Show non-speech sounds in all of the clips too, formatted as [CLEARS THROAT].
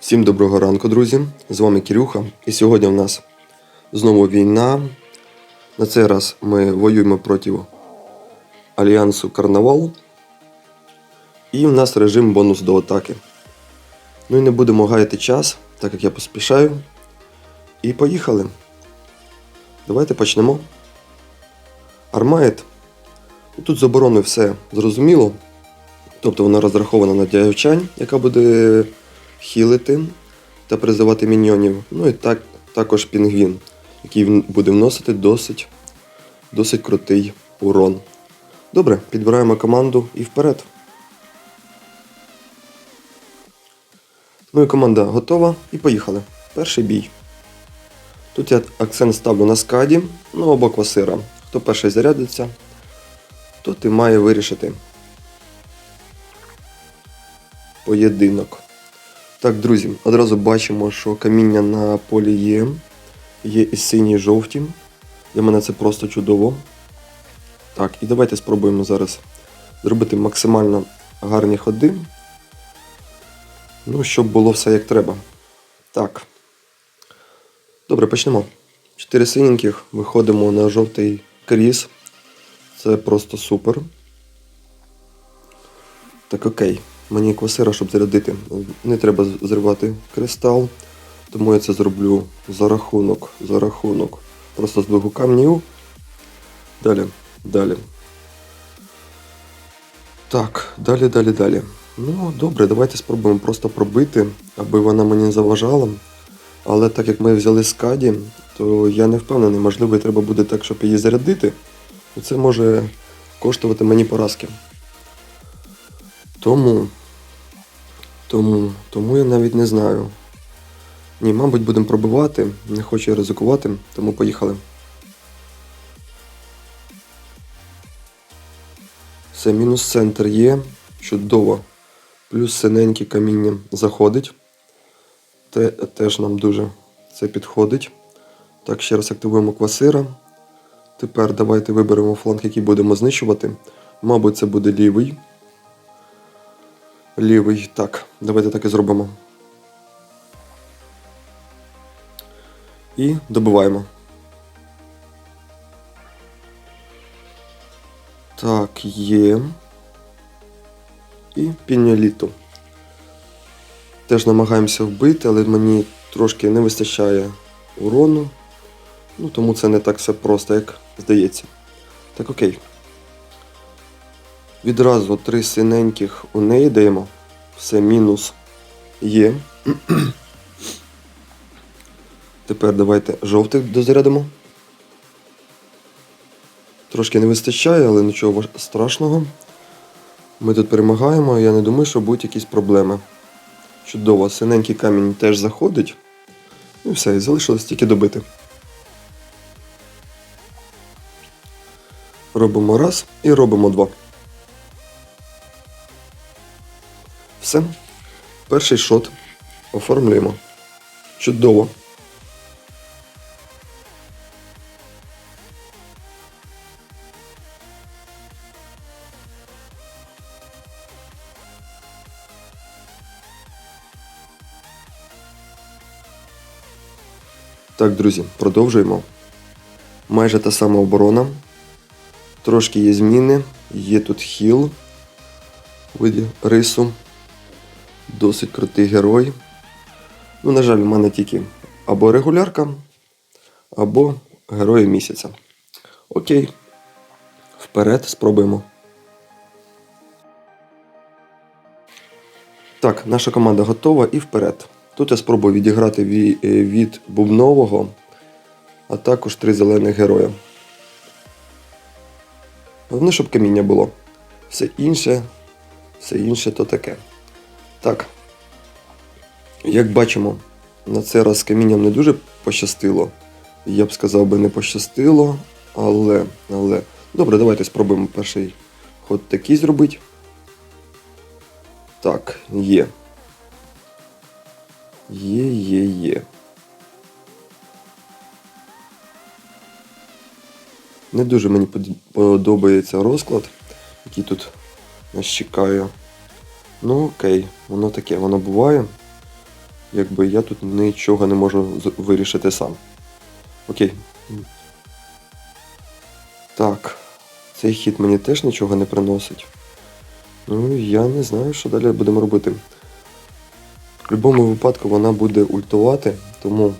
Всім доброго ранку, друзі! З вами Кирюха. І сьогодні в нас знову війна. На цей раз ми воюємо проти Альянсу Карнавал. І в нас режим бонус до атаки. Ну і не будемо гаяти час, так як я поспішаю. І поїхали. Давайте почнемо. Армаєт. Тут з обороною все зрозуміло. Тобто вона розрахована на діячань, яка буде хілити та призивати міньйонів. Ну і так, також пінгвін, який буде вносити досить, досить крутий урон. Добре, підбираємо команду і вперед. Ну і команда готова і поїхали. Перший бій. Тут я акцент ставлю на скаді, ну або квасира. Хто перший зарядиться, тот і має вирішити поєдинок. Так, друзі, одразу бачимо, що каміння на полі є. Є і сині, і жовті. Для мене це просто чудово. Так, і давайте спробуємо зараз зробити максимально гарні ходи. Ну, щоб було все як треба. Так. Добре, почнемо. Чотири синеньких, виходимо на жовтий кріс. Це просто супер. Так, окей. Мені квасира, щоб зарядити. Не треба зривати кристал. Тому я це зроблю за рахунок. За рахунок. Просто здвигу камнів. Далі. Далі. Так, далі, далі, далі. Ну, добре, давайте спробуємо просто пробити, аби вона мені не заважала. Але так як ми взяли скаді, то я не впевнений, можливо, треба буде так, щоб її зарядити. І це може коштувати мені поразки. Тому. Тому. Тому я навіть не знаю. Ні, мабуть, будемо пробивати. Не хочу ризикувати, тому поїхали. Все, мінус центр є. Чудово. Плюс синеньке каміння заходить. Те, теж нам дуже це підходить. Так, ще раз активуємо квасира. Тепер давайте виберемо фланг, який будемо знищувати. Мабуть, це буде лівий. Лівий. Так, давайте так і зробимо. І добиваємо. Так, є. І піняліто. Теж намагаємося вбити, але мені трошки не вистачає урону. Ну, тому це не так все просто, як здається. Так, окей. Відразу три синеньких у неї даємо. Все мінус є. Тепер давайте жовтих дозарядимо. Трошки не вистачає, але нічого страшного. Ми тут перемагаємо, я не думаю, що будуть якісь проблеми. Чудово, синенький камінь теж заходить. І все, і залишилось тільки добити. Робимо раз і робимо два. Все. Перший шот. Оформлюємо. Чудово. Так, друзі, продовжуємо. Майже та сама оборона. Трошки є зміни. Є тут хіл виді рису. Досить крутий герой. Ну, на жаль, у мене тільки або регулярка, або герої місяця. Окей. Вперед, спробуємо. Так, наша команда готова і вперед. Тут я спробую відіграти е, від бубнового, а також три зелених героя. Головне, щоб каміння було. Все інше, все інше то таке. Так. Як бачимо, на цей раз камінням не дуже пощастило. Я б сказав би не пощастило, але. але. Добре, давайте спробуємо перший ход такий зробити. Так, є. Є, є, є. Не дуже мені подобається розклад, який тут нас чекає. Ну окей, воно таке, воно буває. якби я тут нічого не можу вирішити сам. Окей. Так. Цей хід мені теж нічого не приносить. Ну, я не знаю, що далі будемо робити. В будь-якому випадку вона буде ультувати, тому,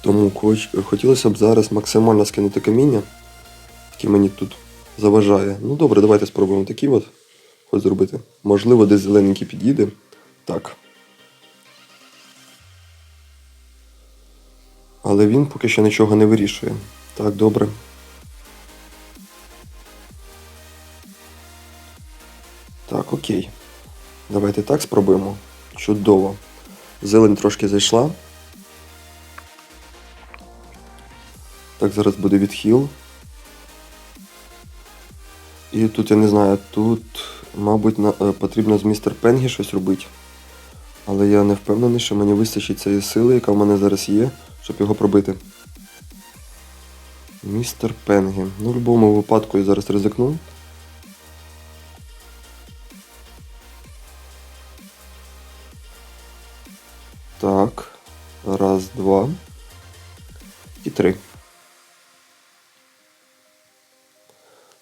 тому хоч, хотілося б зараз максимально скинути каміння, яке мені тут заважає. Ну добре, давайте спробуємо такі от хоч зробити. Можливо, десь зелененький під'їде. Так. Але він поки що нічого не вирішує. Так, добре. Так, окей. Давайте так спробуємо. Чудово. Зелень трошки зайшла. Так, зараз буде відхил. І тут я не знаю, тут, мабуть, на, е, потрібно з містер Пенгі щось робити. Але я не впевнений, що мені вистачить цієї сили, яка в мене зараз є, щоб його пробити. Містер Пенгі. Ну, в будь-якому випадку я зараз ризикну. Так. Раз, два. І три.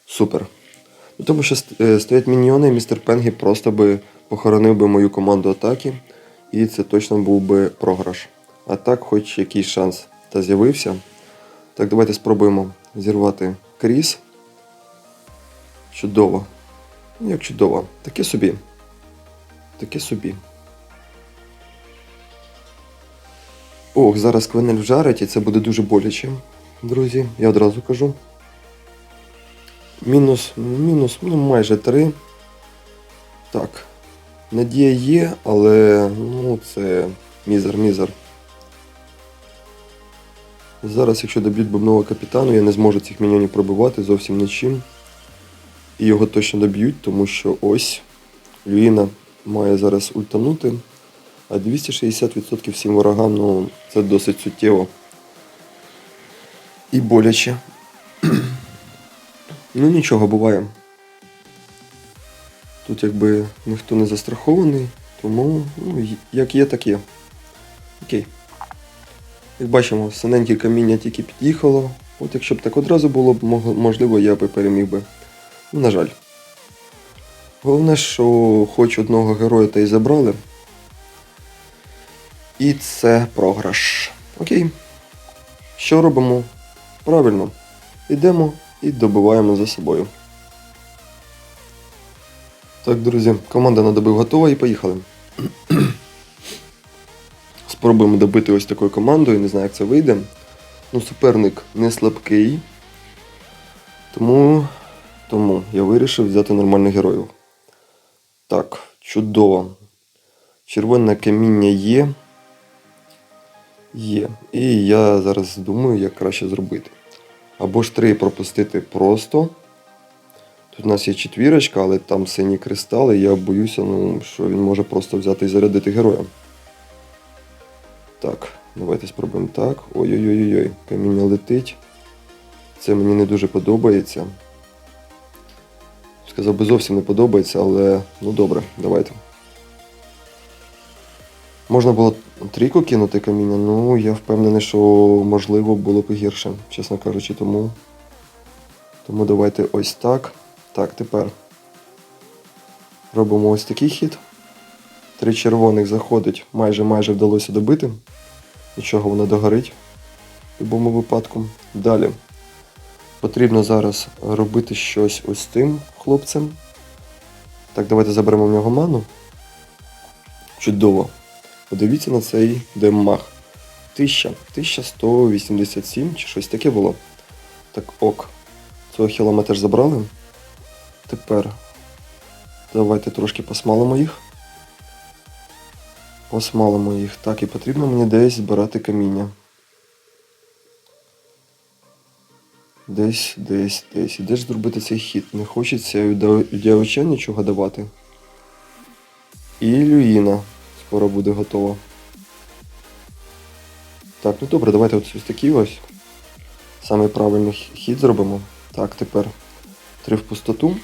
Супер. Ну, Тому що е, стоять міньйони, містер Пенгі просто би похоронив би мою команду атаки, і це точно був би програш. А так, хоч якийсь шанс та з'явився. Так, давайте спробуємо зірвати кріс. Чудово. Ну, Як чудово. Таке собі. Таке собі. Ох, зараз квенель вжарить, і це буде дуже боляче, друзі. Я одразу кажу. Мінус, мінус, ну майже 3. Так. Надія є, але ну це мізер-мізер. Зараз, якщо доб'ють бубного капітану, я не зможу цих міньйонів пробивати зовсім нічим. І його точно доб'ють, тому що ось Люїна має зараз ультанути. А 260% всім ворогам, ну, це досить суттєво. І боляче. Ну нічого, буває. Тут якби ніхто не застрахований, тому ну, як є, так є. Окей. Як бачимо, синеньке каміння тільки під'їхало. От якщо б так одразу було б, можливо, я би переміг би. Ну, на жаль. Головне, що хоч одного героя та й забрали. І це програш. Окей. Що робимо? Правильно. Йдемо і добиваємо за собою. Так, друзі, команда на добив готова і поїхали. [CLEARS THROAT] Спробуємо добити ось такою командою, не знаю, як це вийде. Ну, суперник не слабкий. Тому, тому я вирішив взяти нормальних героїв. Так, чудово. Червоне каміння є. Є. І я зараз думаю, як краще зробити. Або ж три пропустити просто. Тут у нас є четвірочка, але там сині кристали, я боюся, ну, що він може просто взяти і зарядити героя. Так, давайте спробуємо так. Ой-ой-ой-ой, каміння летить. Це мені не дуже подобається. Сказав би зовсім не подобається, але ну добре, давайте. Можна було трійку кинути каміння, ну я впевнений, що можливо було б гірше, чесно кажучи, тому. Тому давайте ось так. Так, тепер робимо ось такий хід. Три червоних заходить, майже майже вдалося добити. Нічого воно догорить в будь-якому випадку. Далі. Потрібно зараз робити щось ось тим хлопцем. Так, давайте заберемо в нього ману. Чудово. Подивіться на цей деммах. 1000, 1187 чи щось таке було. Так, ок. Цього хіла ми теж забрали. Тепер давайте трошки посмалимо їх. Посмалимо їх. Так, і потрібно мені десь збирати каміння. Десь, десь, десь. І де ж зробити цей хід? Не хочеться діяча нічого давати. І Люїна скоро буде готова. Так, ну добре, давайте ось такий ось. Саме правильний хід зробимо. Так, тепер три в пустоту.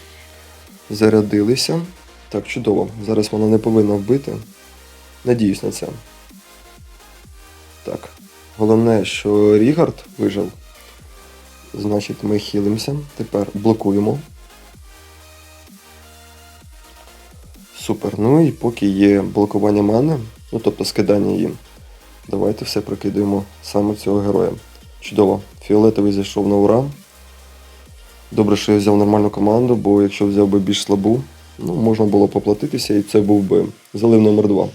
Зарядилися. Так, чудово. Зараз вона не повинна вбити. Надіюсь на це. Так. Головне, що Рігард вижив. Значить, ми хілимося. Тепер блокуємо. Супер. Ну і поки є блокування мани, ну тобто скидання їм, давайте все прокидаємо саме цього героя. Чудово. Фіолетовий зайшов на ура. Добре, що я взяв нормальну команду, бо якщо взяв би більш слабу, ну, можна було поплатитися і це був би залив номер 2.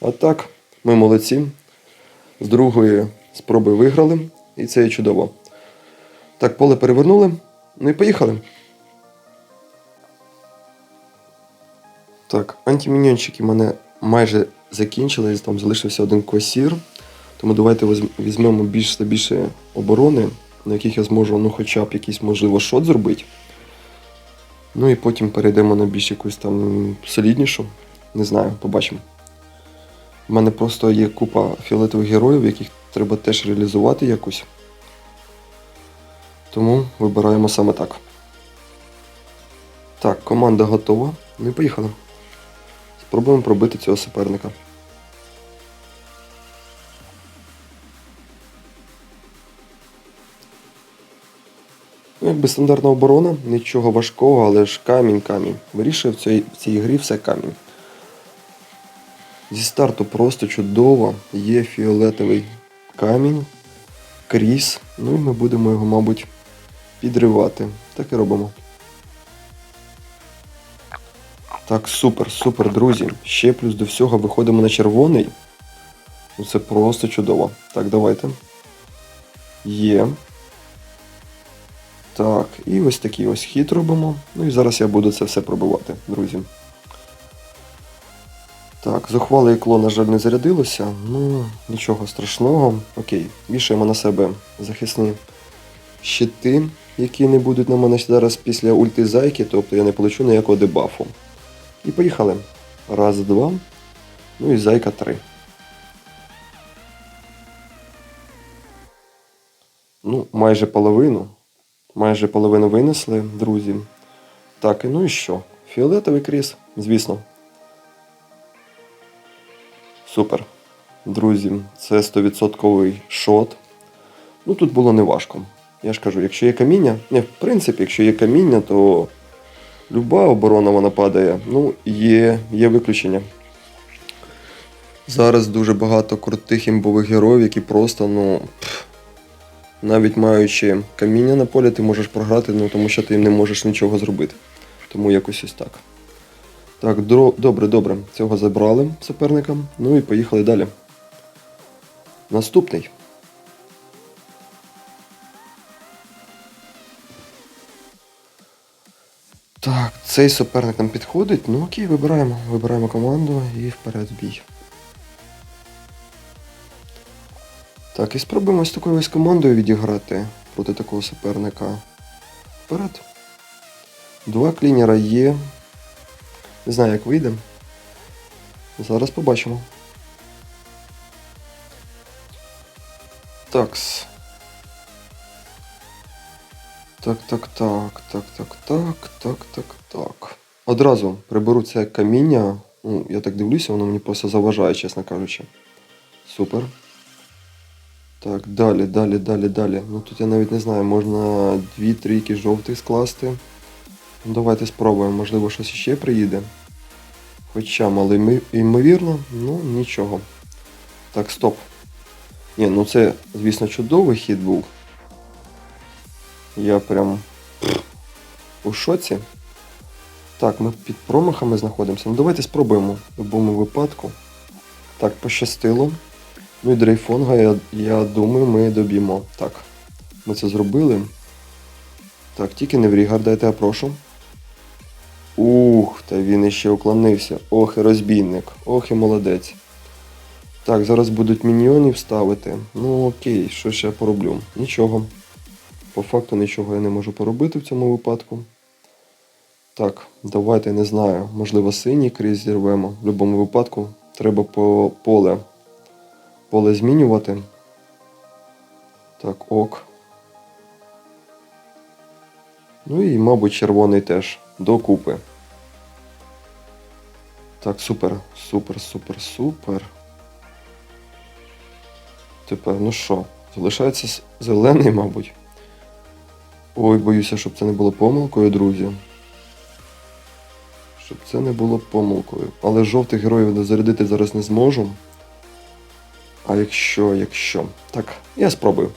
А так, ми молодці. З другої спроби виграли, і це є чудово. Так, поле перевернули, ну і поїхали. Так, антиміньончики мене майже закінчились, там залишився один квасір. Тому давайте візьмемо більш слабіші оборони, на яких я зможу ну, хоча б якийсь, можливо, шот зробити. Ну і потім перейдемо на більш якусь там соліднішу. Не знаю, побачимо. У мене просто є купа фіолетових героїв, яких треба теж реалізувати якось. Тому вибираємо саме так. Так, команда готова. І поїхали. Спробуємо пробити цього суперника. Ну, якби стандартна оборона, нічого важкого, але ж камінь, камінь. Вирішує в цій, в цій грі все камінь. Зі старту просто чудово. Є фіолетовий камінь, кріс. Ну і ми будемо його, мабуть, підривати. Так і робимо. Так, супер, супер, друзі. Ще плюс до всього виходимо на червоний. Ну це просто чудово. Так, давайте. Є. Так, і ось такий ось хід робимо. Ну і зараз я буду це все пробивати, друзі. Так, зухвале ікло, на жаль, не зарядилося. Ну, нічого страшного. Окей, вішаємо на себе захисні щити, які не будуть на мене зараз після ульти зайки, тобто я не получу ніякого дебафу. І поїхали. Раз, два. Ну і зайка три. Ну, майже половину. Майже половину винесли, друзі. Так, і ну і що? Фіолетовий кріс, звісно. Супер. Друзі, це 100% шот. Ну тут було неважко. Я ж кажу, якщо є каміння, не, в принципі, якщо є каміння, то люба оборона вона падає. Ну, є, є виключення. Зараз дуже багато крутих імбових героїв, які просто, ну. навіть маючи каміння на полі, ти можеш програти, ну тому що ти не можеш нічого зробити. Тому якось ось так. Так, дро- добре, добре. Цього забрали суперника. Ну і поїхали далі. Наступний. Цей суперник нам підходить. Ну окей, вибираємо. Вибираємо команду і вперед бій. Так, і спробуємо з такою ось командою відіграти проти такого суперника. Вперед. Два клінера є. Не знаю, як вийде. Зараз побачимо. Такс. Так, так, так, так, так, так, так, так, так. Одразу приберу це каміння. Ну, я так дивлюся, воно мені просто заважає, чесно кажучи. Супер. Так, далі, далі, далі, далі. Ну тут я навіть не знаю, можна дві трійки жовтих скласти. Ну, давайте спробуємо, можливо, щось іще приїде. Хоча мало ймовірно, ну нічого. Так, стоп. Ні, ну це, звісно, чудовий хід був. Я прям у шоці. Так, ми під промахами знаходимося. Ну давайте спробуємо в будь-якому випадку. Так, пощастило. Ну і дрейфонга, я, я думаю, ми доб'ємо. Так, ми це зробили. Так, тільки не в Рігар, дайте я прошу. Ух, та він іще уклонився. Ох, і розбійник. Ох і молодець. Так, зараз будуть міньйонів ставити. Ну окей, що ще пороблю? Нічого. По факту нічого я не можу поробити в цьому випадку. Так, давайте не знаю. Можливо, синій крізь зірвемо. В будь-якому випадку треба по поле. Поле змінювати. Так, ок. Ну і, мабуть, червоний теж. Докупи. Так, супер, супер, супер, супер. Тепер, ну що, залишається зелений, мабуть. Ой, боюся, щоб це не було помилкою, друзі. Щоб це не було помилкою. Але жовтих героїв зарядити зараз не зможу. А якщо, якщо. Так, я спробую.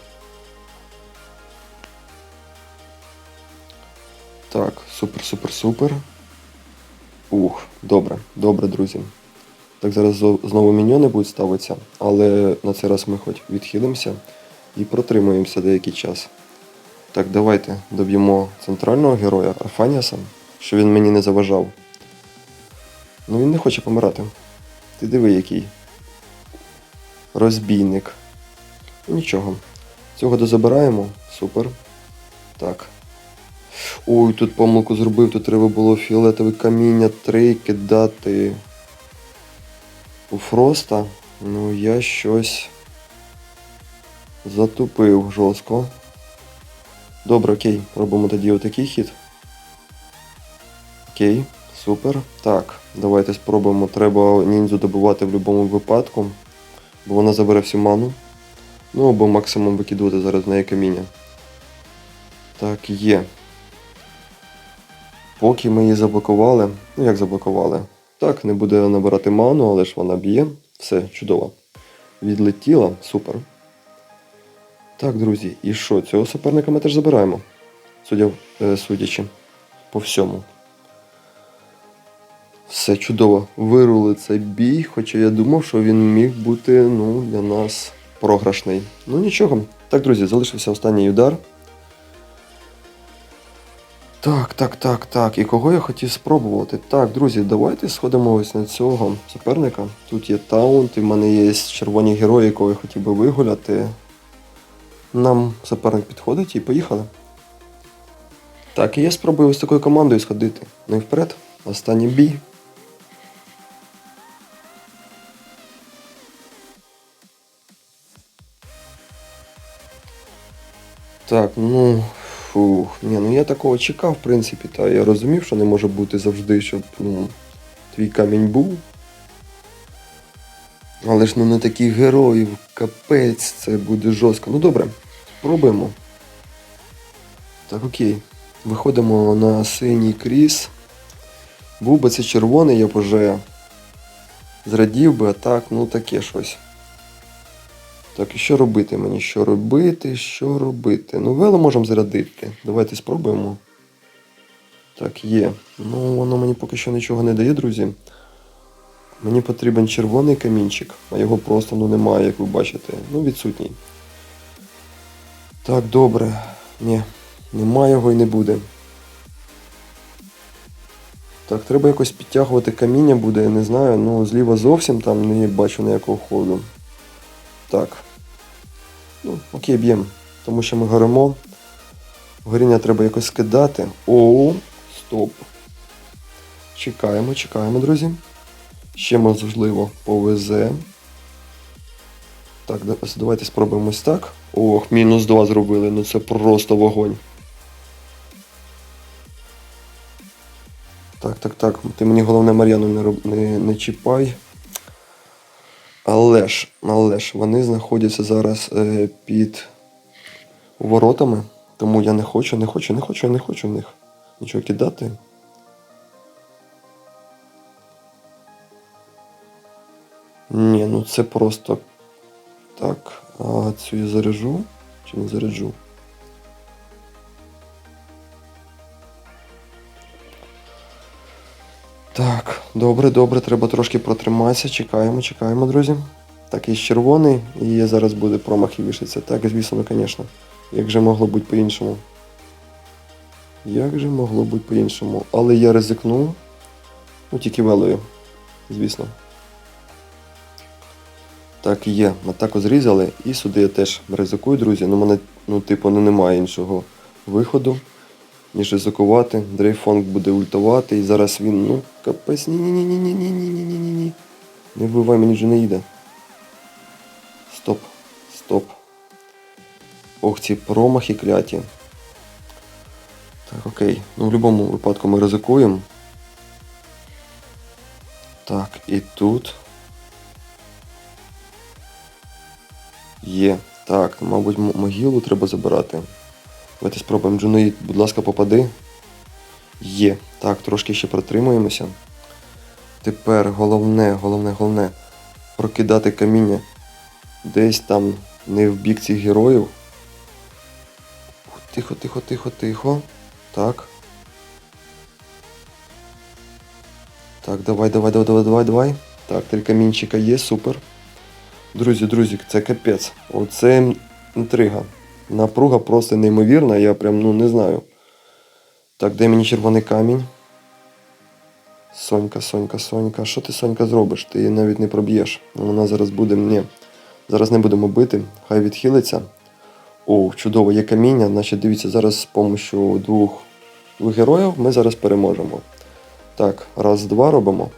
Так, супер, супер, супер. Ух, добре, добре, друзі. Так, зараз знову міньйони будуть ставитися, але на цей раз ми хоч відхилимося і протримуємося деякий час. Так, давайте доб'ємо центрального героя Арфаніаса, що він мені не заважав. Ну він не хоче помирати. Ти диви який. Розбійник. Нічого. Цього дозабираємо. Супер. Так. Ой, тут помилку зробив, тут треба було фіолетове каміння 3 кидати у Фроста. Ну, я щось затупив жорстко. Добре, окей, робимо тоді отакий хід. Окей, супер. Так, давайте спробуємо. Треба ніндзю добивати в будь-якому випадку, бо вона забере всю ману. Ну або максимум викидувати зараз в неї каміння. Так, є. Поки ми її заблокували, ну як заблокували? Так, не буде набирати ману, але ж вона б'є. Все, чудово. Відлетіла, супер. Так, друзі, і що? Цього суперника ми теж забираємо. Судя, е, судячи по всьому. Все чудово. Вирули цей бій, хоча я думав, що він міг бути ну, для нас програшний. Ну нічого. Так, друзі, залишився останній удар. Так, так, так, так. І кого я хотів спробувати? Так, друзі, давайте сходимо ось на цього суперника. Тут є таунт, і в мене є червоні герої, якого я хотів би вигуляти. Нам суперник підходить і поїхали. Так, і я спробую ось такою командою сходити. Ну і вперед. Останній бій. Так, ну. Фух, ні, ну я такого чекав, в принципі, та я розумів, що не може бути завжди, щоб ну, твій камінь був. Але ж ну не таких героїв, капець, це буде жорстко. Ну добре, пробуємо. Так, окей. Виходимо на синій кріс. Був би це червоний, я б уже зрадів би, а так, ну таке щось. Так, і що робити мені? Що робити? Що робити? Ну, вело можемо зарядити. Давайте спробуємо. Так, є. Ну, воно мені поки що нічого не дає, друзі. Мені потрібен червоний камінчик, а його просто ну, немає, як ви бачите. Ну, відсутній. Так, добре. Ні, немає його і не буде. Так, треба якось підтягувати каміння буде, я не знаю. Ну, зліва зовсім там не бачу ніякого ходу. Так. Ну, окей, б'ємо. Тому що ми горимо. Горіння треба якось скидати. О, стоп. Чекаємо, чекаємо, друзі. Ще можливо повезе. Так, давайте спробуємо ось так. Ох, мінус 2 зробили, ну це просто вогонь. Так, так, так. Ти мені головне Мар'яну не, роб... не, не чіпай. Але ж, але ж, вони знаходяться зараз е, під воротами, тому я не хочу, не хочу, не хочу, не хочу в них нічого кидати. Ні, ну це просто так. А цю я заряджу чи не заряджу? Так, добре, добре, треба трошки протриматися. Чекаємо, чекаємо, друзі. Так, є червоний, і зараз буде промах і вішаться. Так, звісно, звісно. Як же могло бути по-іншому? Як же могло бути по-іншому? Але я ризикнув. Ну, тільки велою, звісно. Так, є. Атаку зрізали. І сюди я теж ризикую, друзі. Ну, мене, ну, типу, ну, немає іншого виходу, ніж ризикувати. Дрейфонг буде ультувати, і зараз він, ну, капець, ні-ні-ні-ні-ні-ні-ні-ні-ні. Не вбивай, мені вже не їде. Стоп, стоп. Ох, ці промахи кляті. Так, окей. Ну, в будь-якому випадку ми ризикуємо. Так, І тут. Є. Так, мабуть, могилу треба забирати. Давайте спробуємо. Джунаїд, будь ласка, попади. Є. Так, трошки ще протримуємося. Тепер головне, головне, головне прокидати каміння десь там не в бік цих героїв. Тихо, тихо, тихо, тихо. Так. Так, давай, давай, давай, давай, давай, давай. Так, три камінчика є, супер. Друзі, друзі, це капець. Оце інтрига. Напруга просто неймовірна, я прям ну не знаю. Так, дай мені червоний камінь. Сонька, Сонька, Сонька. Що ти, Сонька, зробиш? Ти її навіть не проб'єш. Вона зараз буде. Ні. Зараз не будемо бити, хай відхилиться. О, чудово, є каміння. Значить, дивіться, зараз з допомогою двох героїв ми зараз переможемо. Так, раз, два робимо.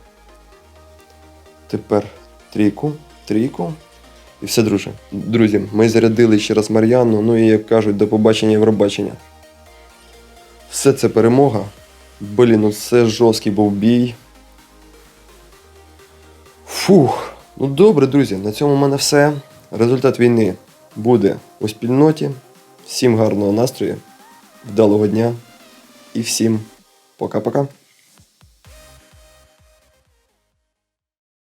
Тепер трійку, трійку. І все, друже. Друзі, ми зарядили ще раз Мар'яну, ну і як кажуть, до побачення Євробачення. Все це перемога. Блін, ну це жорсткий був бій. Фух. Ну добре, друзі, на цьому в мене все. Результат війни буде у спільноті. Всім гарного настрою, вдалого дня і всім пока-пока.